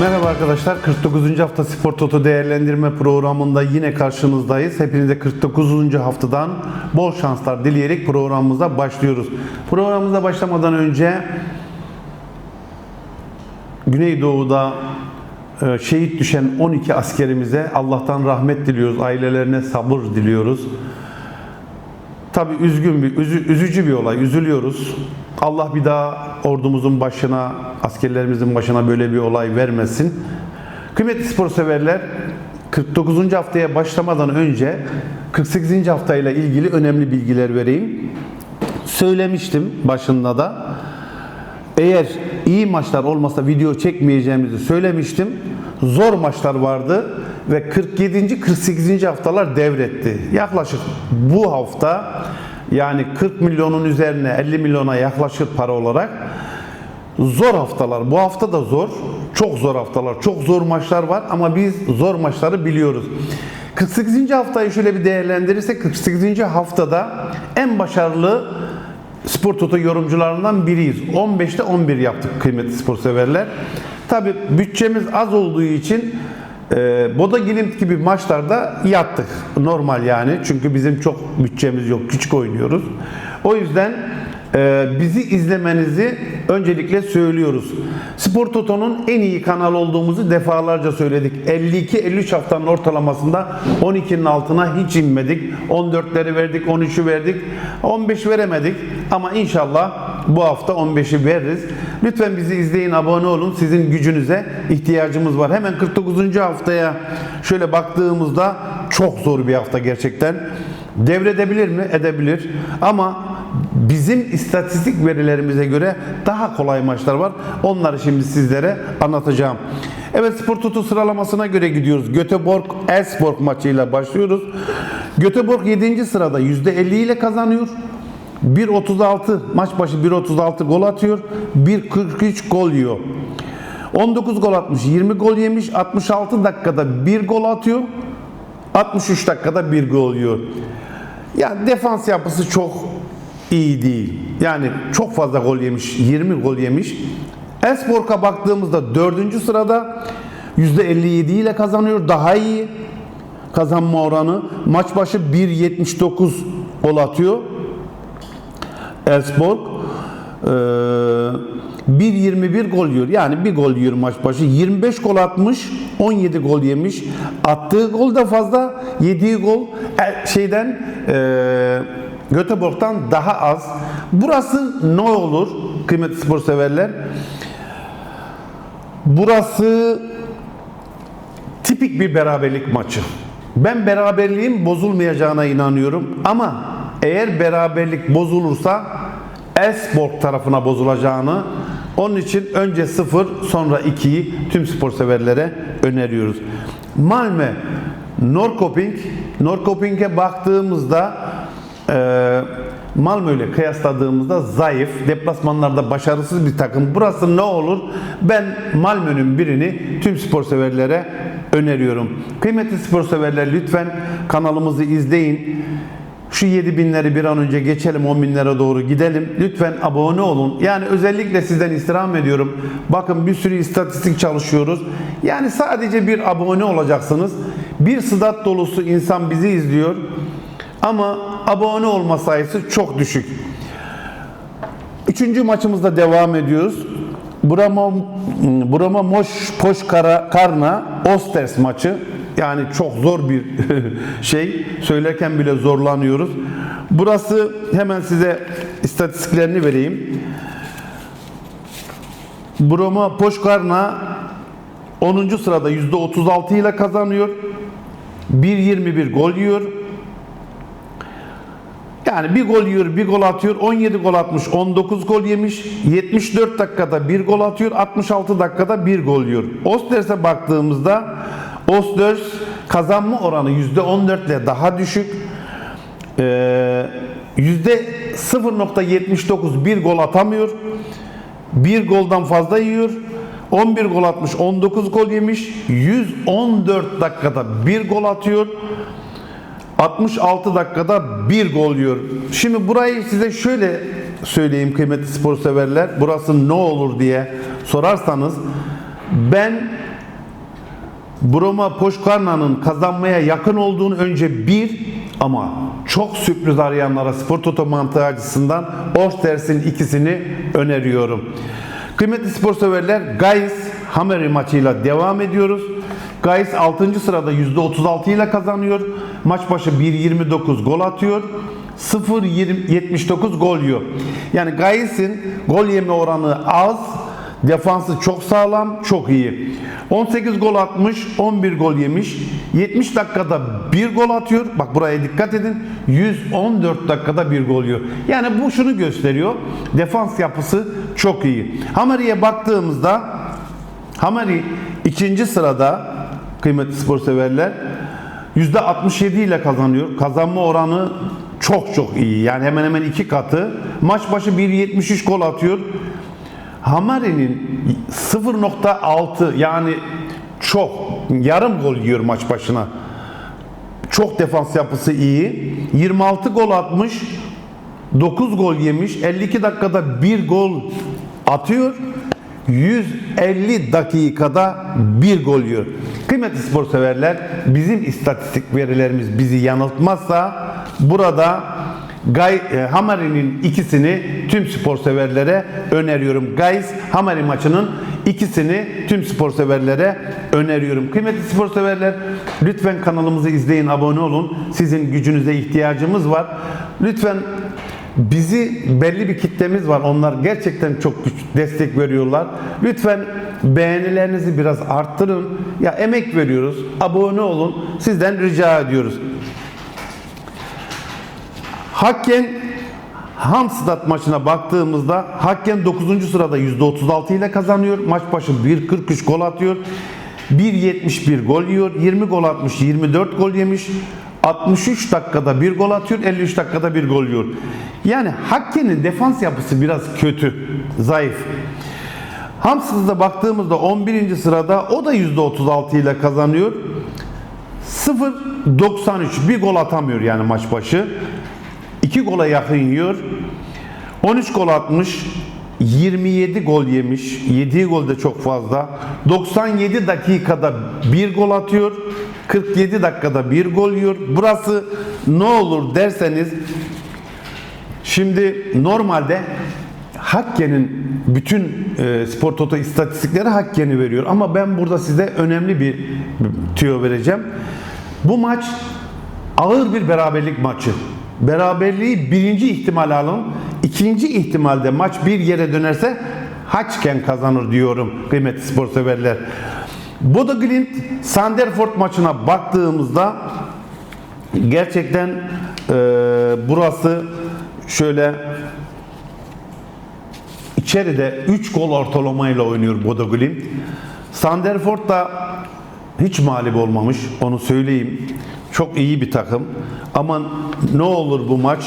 Merhaba arkadaşlar. 49. hafta Spor Toto değerlendirme programında yine karşınızdayız. Hepinize 49. haftadan bol şanslar dileyerek programımıza başlıyoruz. Programımıza başlamadan önce Güneydoğu'da e, şehit düşen 12 askerimize Allah'tan rahmet diliyoruz. Ailelerine sabır diliyoruz. Tabii üzgün bir, üzü- üzücü bir olay. Üzülüyoruz. Allah bir daha ordumuzun başına, askerlerimizin başına böyle bir olay vermesin. Kıymetli spor severler, 49. haftaya başlamadan önce 48. haftayla ilgili önemli bilgiler vereyim. Söylemiştim başında da. Eğer iyi maçlar olmasa video çekmeyeceğimizi söylemiştim. Zor maçlar vardı ve 47. 48. haftalar devretti. Yaklaşık bu hafta yani 40 milyonun üzerine 50 milyona yaklaşır para olarak zor haftalar. Bu hafta da zor. Çok zor haftalar. Çok zor maçlar var ama biz zor maçları biliyoruz. 48. haftayı şöyle bir değerlendirirsek 48. haftada en başarılı Spor Toto yorumcularından biriyiz. 15'te 11 yaptık kıymetli spor severler. Tabi bütçemiz az olduğu için e, Boda Glimt gibi maçlarda yattık. Normal yani. Çünkü bizim çok bütçemiz yok. Küçük oynuyoruz. O yüzden e, bizi izlemenizi öncelikle söylüyoruz. Spor Toto'nun en iyi kanal olduğumuzu defalarca söyledik. 52-53 haftanın ortalamasında 12'nin altına hiç inmedik. 14'leri verdik, 13'ü verdik. 15 veremedik ama inşallah bu hafta 15'i veririz. Lütfen bizi izleyin, abone olun. Sizin gücünüze ihtiyacımız var. Hemen 49. haftaya şöyle baktığımızda çok zor bir hafta gerçekten. Devredebilir mi? Edebilir. Ama bizim istatistik verilerimize göre daha kolay maçlar var. Onları şimdi sizlere anlatacağım. Evet Spor Toto sıralamasına göre gidiyoruz. Göteborg Elfsborg maçıyla başlıyoruz. Göteborg 7. sırada %50 ile kazanıyor. 1.36 maç başı 1.36 gol atıyor. 1.43 gol yiyor. 19 gol atmış, 20 gol yemiş, 66 dakikada 1 gol atıyor. 63 dakikada 1 gol yiyor. Yani defans yapısı çok iyi değil. Yani çok fazla gol yemiş, 20 gol yemiş. Espork'a baktığımızda 4. sırada %57 ile kazanıyor. Daha iyi kazanma oranı. Maç başı 1.79 gol atıyor. Elfsborg eee 1.21 gol yiyor. Yani bir gol yiyor maç başı. 25 gol atmış, 17 gol yemiş. Attığı gol da fazla, yediği gol e, şeyden eee Göteborg'dan daha az. Burası ne olur kıymetli spor severler? Burası tipik bir beraberlik maçı. Ben beraberliğin bozulmayacağına inanıyorum ama eğer beraberlik bozulursa Elfsborg tarafına bozulacağını onun için önce 0 sonra 2'yi tüm spor severlere öneriyoruz. Malmö Norrköping Norrköping'e baktığımızda eee Malmö ile kıyasladığımızda zayıf, deplasmanlarda başarısız bir takım. Burası ne olur? Ben Malmö'nün birini tüm spor severlere öneriyorum. Kıymetli spor severler lütfen kanalımızı izleyin. Şu 7 binleri bir an önce geçelim 10 binlere doğru gidelim. Lütfen abone olun. Yani özellikle sizden istirham ediyorum. Bakın bir sürü istatistik çalışıyoruz. Yani sadece bir abone olacaksınız. Bir sıdat dolusu insan bizi izliyor. Ama abone olma sayısı çok düşük. Üçüncü maçımızda devam ediyoruz. Brama, Brama Moş Poşkara Karna Osters maçı. Yani çok zor bir şey. Söylerken bile zorlanıyoruz. Burası hemen size istatistiklerini vereyim. Broma Poşkarna 10. sırada %36 ile kazanıyor. 1.21 gol yiyor. Yani bir gol yiyor, bir gol atıyor. 17 gol atmış, 19 gol yemiş. 74 dakikada bir gol atıyor, 66 dakikada bir gol yiyor. Osters'e baktığımızda Osters kazanma oranı %14 ile daha düşük. Ee, %0.79 bir gol atamıyor. Bir goldan fazla yiyor. 11 gol atmış, 19 gol yemiş. 114 dakikada bir gol atıyor. 66 dakikada bir gol yiyor. Şimdi burayı size şöyle söyleyeyim kıymetli spor severler. Burası ne olur diye sorarsanız ben Broma Poşkarna'nın kazanmaya yakın olduğunu önce bir ama çok sürpriz arayanlara spor toto mantığı açısından Osters'in ikisini öneriyorum. Kıymetli spor severler Gais Hameri maçıyla devam ediyoruz. Gais 6. sırada %36 ile kazanıyor. Maç başı 1.29 gol atıyor. 0.79 gol yiyor. Yani Gais'in gol yeme oranı az, defansı çok sağlam, çok iyi. 18 gol atmış, 11 gol yemiş. 70 dakikada bir gol atıyor. Bak buraya dikkat edin. 114 dakikada bir gol yiyor. Yani bu şunu gösteriyor. Defans yapısı çok iyi. Hamari'ye baktığımızda Hamari ikinci sırada kıymetli spor severler %67 ile kazanıyor. Kazanma oranı çok çok iyi. Yani hemen hemen iki katı. Maç başı 1.73 gol atıyor. Hamari'nin 0.6 yani çok yarım gol yiyor maç başına. Çok defans yapısı iyi. 26 gol atmış. 9 gol yemiş. 52 dakikada 1 gol atıyor. 150 dakikada bir gol yiyor. Kıymetli spor severler, bizim istatistik verilerimiz bizi yanıltmazsa burada Gay, e, Hamari'nin ikisini tüm spor severlere öneriyorum. Guys Hamari maçının ikisini tüm spor severlere öneriyorum. Kıymetli spor severler lütfen kanalımızı izleyin, abone olun. Sizin gücünüze ihtiyacımız var. Lütfen bizi belli bir kitlemiz var. Onlar gerçekten çok güç destek veriyorlar. Lütfen beğenilerinizi biraz arttırın. Ya emek veriyoruz. Abone olun. Sizden rica ediyoruz. Hakken Hamstad maçına baktığımızda Hakken 9. sırada %36 ile kazanıyor. Maç başı 1.43 gol atıyor. 1.71 gol yiyor. 20 gol atmış, 24 gol yemiş. 63 dakikada bir gol atıyor, 53 dakikada bir gol yiyor. Yani Hakken'in defans yapısı biraz kötü, zayıf. Hamstad'a baktığımızda 11. sırada o da %36 ile kazanıyor. 0.93 bir gol atamıyor yani maç başı. 2 gola yakın yiyor. 13 gol atmış. 27 gol yemiş. Yediği gol de çok fazla. 97 dakikada bir gol atıyor. 47 dakikada bir gol yiyor. Burası ne olur derseniz şimdi normalde Hakken'in bütün e, spor toto istatistikleri Hakken'i veriyor. Ama ben burada size önemli bir tüyo vereceğim. Bu maç ağır bir beraberlik maçı. Beraberliği birinci ihtimal alın. İkinci ihtimalde maç bir yere dönerse Haçken kazanır diyorum kıymetli spor severler. Bodo Glimt Sanderford maçına baktığımızda gerçekten e, burası şöyle içeride 3 gol ortalamayla oynuyor Bodo Glimt. Sanderford da hiç mağlup olmamış onu söyleyeyim. Çok iyi bir takım. Ama ne olur bu maç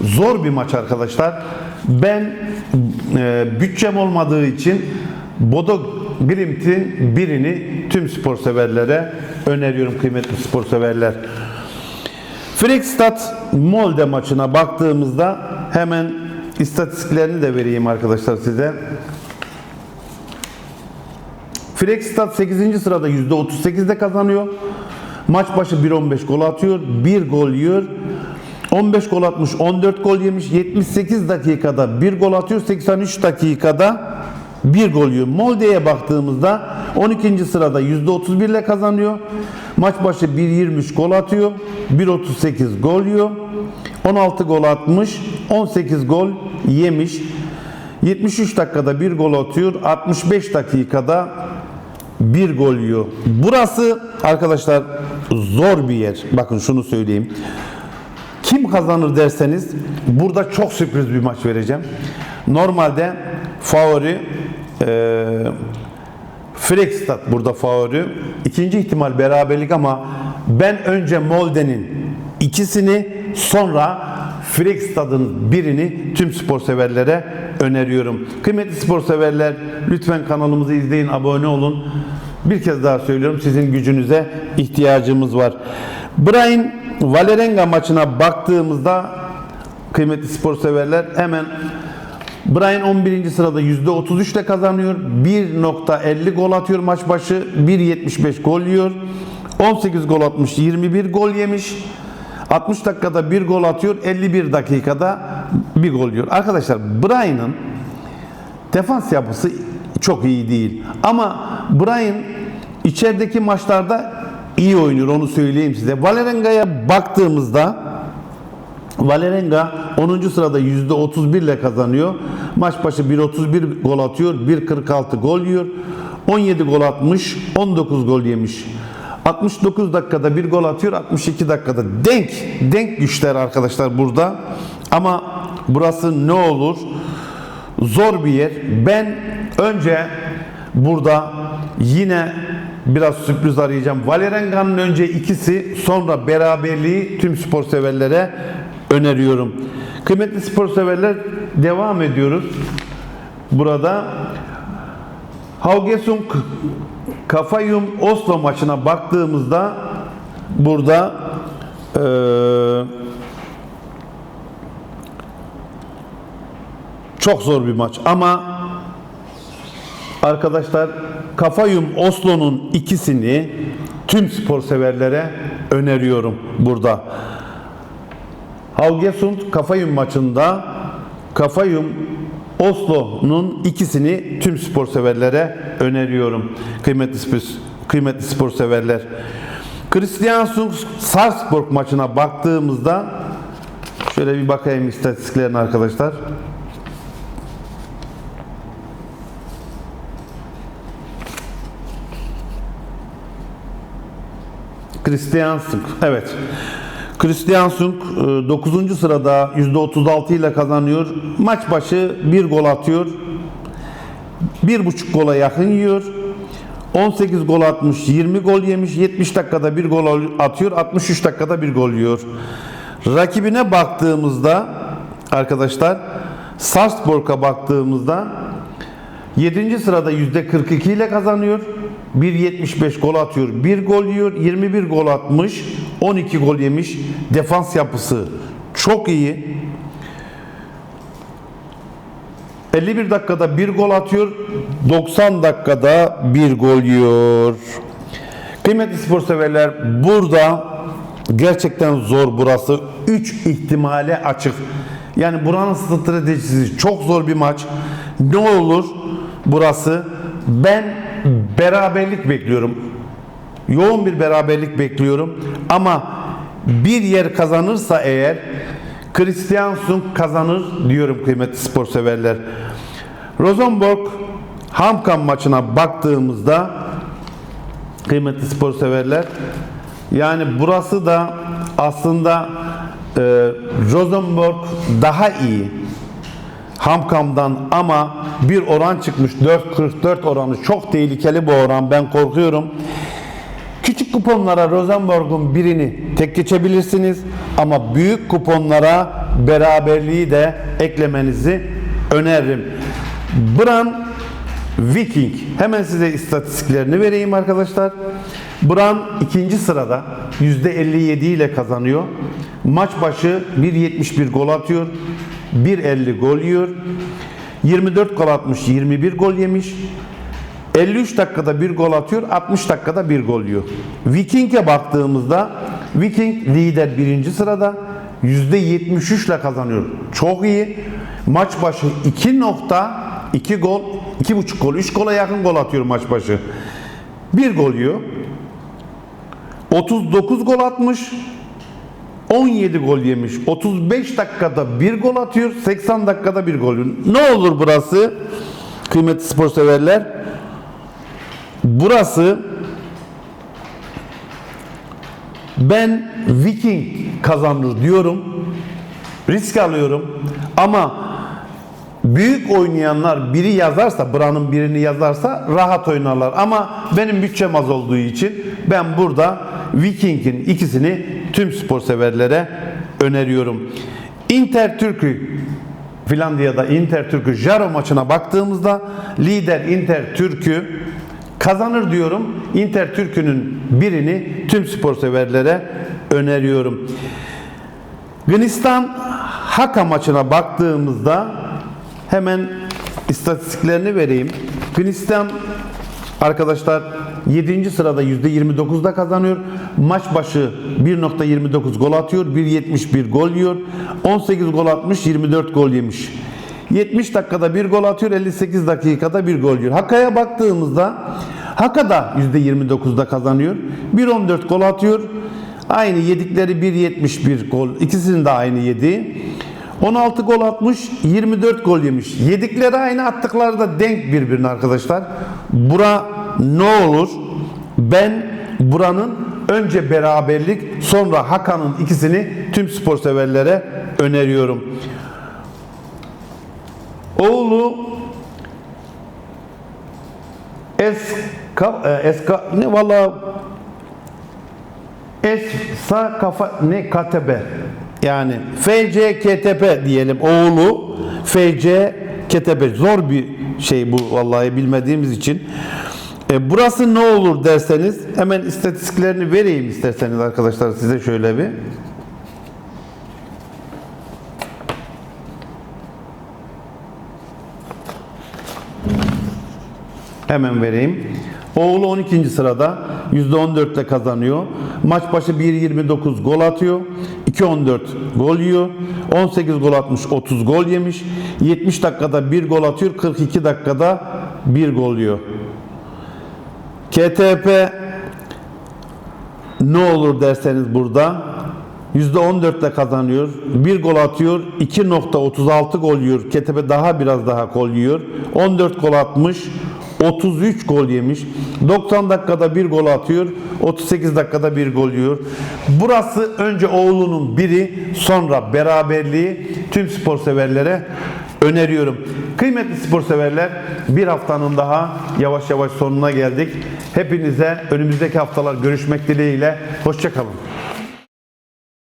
zor bir maç arkadaşlar. Ben e, bütçem olmadığı için Bodo Glimt'in birini tüm spor severlere öneriyorum kıymetli spor severler. Fredrikstad Molde maçına baktığımızda hemen istatistiklerini de vereyim arkadaşlar size. Fredrikstad 8. sırada %38'de kazanıyor. Maç başı 1.15 gol atıyor. 1 gol yiyor. 15 gol atmış, 14 gol yemiş. 78 dakikada 1 gol atıyor. 83 dakikada 1 gol yiyor. Molde'ye baktığımızda 12. sırada %31 ile kazanıyor. Maç başı 1.23 gol atıyor. 1.38 gol yiyor. 16 gol atmış. 18 gol yemiş. 73 dakikada 1 gol atıyor. 65 dakikada bir gol yiyor. Burası arkadaşlar zor bir yer. Bakın şunu söyleyeyim. Kim kazanır derseniz burada çok sürpriz bir maç vereceğim. Normalde favori e, Fredrikstad burada favori. İkinci ihtimal beraberlik ama ben önce Molde'nin ikisini sonra Fredrikstad'ın birini tüm spor severlere öneriyorum. Kıymetli spor severler lütfen kanalımızı izleyin, abone olun. Bir kez daha söylüyorum sizin gücünüze ihtiyacımız var. Brian Valerenga maçına baktığımızda kıymetli spor severler hemen Brian 11. sırada %33 ile kazanıyor. 1.50 gol atıyor maç başı. 1.75 gol yiyor. 18 gol atmış, 21 gol yemiş. 60 dakikada bir gol atıyor, 51 dakikada bir gol yiyor. Arkadaşlar Brian'ın defans yapısı çok iyi değil. Ama Brian içerideki maçlarda iyi oynuyor onu söyleyeyim size. Valerenga'ya baktığımızda Valerenga 10. sırada %31 ile kazanıyor. Maç başı 1.31 gol atıyor, 1.46 gol yiyor. 17 gol atmış, 19 gol yemiş. 69 dakikada bir gol atıyor, 62 dakikada denk, denk güçler arkadaşlar burada. Ama burası ne olur? Zor bir yer. Ben önce burada yine biraz sürpriz arayacağım. Valerenga'nın önce ikisi sonra beraberliği tüm spor severlere öneriyorum. Kıymetli spor severler devam ediyoruz. Burada Haugesund Kafayum Oslo maçına baktığımızda burada eee çok zor bir maç ama arkadaşlar Kafayum Oslo'nun ikisini tüm spor severlere öneriyorum burada. Haugesund Kafayum maçında Kafayum Oslo'nun ikisini tüm spor severlere öneriyorum. Kıymetli spor, kıymetli spor severler. Kristiansund Sarpsborg maçına baktığımızda şöyle bir bakayım istatistiklerine arkadaşlar. Kristiansund. Evet. Kristiansund 9. sırada %36 ile kazanıyor. Maç başı bir gol atıyor. 1,5 gola yakın yiyor. 18 gol atmış, 20 gol yemiş, 70 dakikada bir gol atıyor, 63 dakikada bir gol yiyor. Rakibine baktığımızda arkadaşlar Sarpsborg'a baktığımızda 7. sırada %42 ile kazanıyor. 1.75 gol atıyor. 1 gol yiyor. 21 gol atmış. 12 gol yemiş. Defans yapısı çok iyi. 51 dakikada 1 gol atıyor. 90 dakikada 1 gol yiyor. Kıymetli spor severler burada gerçekten zor burası. 3 ihtimale açık. Yani buranın stratejisi çok zor bir maç. Ne olur burası ben beraberlik bekliyorum. Yoğun bir beraberlik bekliyorum. Ama bir yer kazanırsa eğer Christiansund kazanır diyorum kıymetli spor severler. Rosenborg Hamkan maçına baktığımızda kıymetli spor severler yani burası da aslında e, Rosenborg daha iyi. Hamkam'dan ama bir oran çıkmış 4.44 oranı çok tehlikeli bu oran ben korkuyorum. Küçük kuponlara Rosenborg'un birini tek geçebilirsiniz ama büyük kuponlara beraberliği de eklemenizi öneririm. Bran Viking hemen size istatistiklerini vereyim arkadaşlar. Bran ikinci sırada %57 ile kazanıyor. Maç başı 1.71 gol atıyor. 1.50 gol yiyor. 24 gol atmış, 21 gol yemiş. 53 dakikada bir gol atıyor, 60 dakikada bir gol yiyor. Viking'e baktığımızda Viking lider birinci sırada %73 ile kazanıyor. Çok iyi. Maç başı 2.2 gol, 2.5 gol, 3 gola yakın gol atıyor maç başı. Bir gol yiyor. 39 gol atmış. 17 gol yemiş. 35 dakikada bir gol atıyor. 80 dakikada bir gol. Ne olur burası? Kıymetli spor severler. Burası ben Viking kazanır diyorum. Risk alıyorum. Ama büyük oynayanlar biri yazarsa, Bran'ın birini yazarsa rahat oynarlar. Ama benim bütçem az olduğu için ben burada Viking'in ikisini tüm spor severlere öneriyorum. Inter Türk'ü Finlandiya'da Inter Türk'ü Jaro maçına baktığımızda lider Inter Türk'ü kazanır diyorum. Inter Türk'ünün birini tüm spor severlere öneriyorum. Gnistan Haka maçına baktığımızda Hemen istatistiklerini vereyim. Hristiyan arkadaşlar 7. sırada %29'da kazanıyor. Maç başı 1.29 gol atıyor. 1.71 gol yiyor. 18 gol atmış, 24 gol yemiş. 70 dakikada bir gol atıyor, 58 dakikada bir gol yiyor. Hakaya baktığımızda Haka da %29'da kazanıyor. 1.14 gol atıyor. Aynı yedikleri 1.71 gol. İkisinin de aynı yedi. 16 gol atmış, 24 gol yemiş. Yedikleri aynı, attıkları da denk birbirine arkadaşlar. Bura ne olur? Ben buranın önce beraberlik, sonra Hakan'ın ikisini tüm spor severlere öneriyorum. Oğlu Eska, eska ne valla Esa kafa ne katebe yani FC KTP diyelim oğlu FC KTP zor bir şey bu vallahi bilmediğimiz için. E, burası ne olur derseniz hemen istatistiklerini vereyim isterseniz arkadaşlar size şöyle bir. Hemen vereyim. Oğlu 12. sırada %14 ile kazanıyor. Maç başı 1.29 gol atıyor. 2.14 gol yiyor. 18 gol atmış, 30 gol yemiş. 70 dakikada 1 gol atıyor, 42 dakikada 1 gol yiyor. KTP ne olur derseniz burada %14 ile kazanıyor. 1 gol atıyor. 2.36 gol yiyor. Ketebe daha biraz daha gol yiyor. 14 gol atmış. 33 gol yemiş. 90 dakikada bir gol atıyor. 38 dakikada bir gol yiyor. Burası önce oğlunun biri sonra beraberliği tüm spor severlere öneriyorum. Kıymetli spor severler bir haftanın daha yavaş yavaş sonuna geldik. Hepinize önümüzdeki haftalar görüşmek dileğiyle. Hoşçakalın.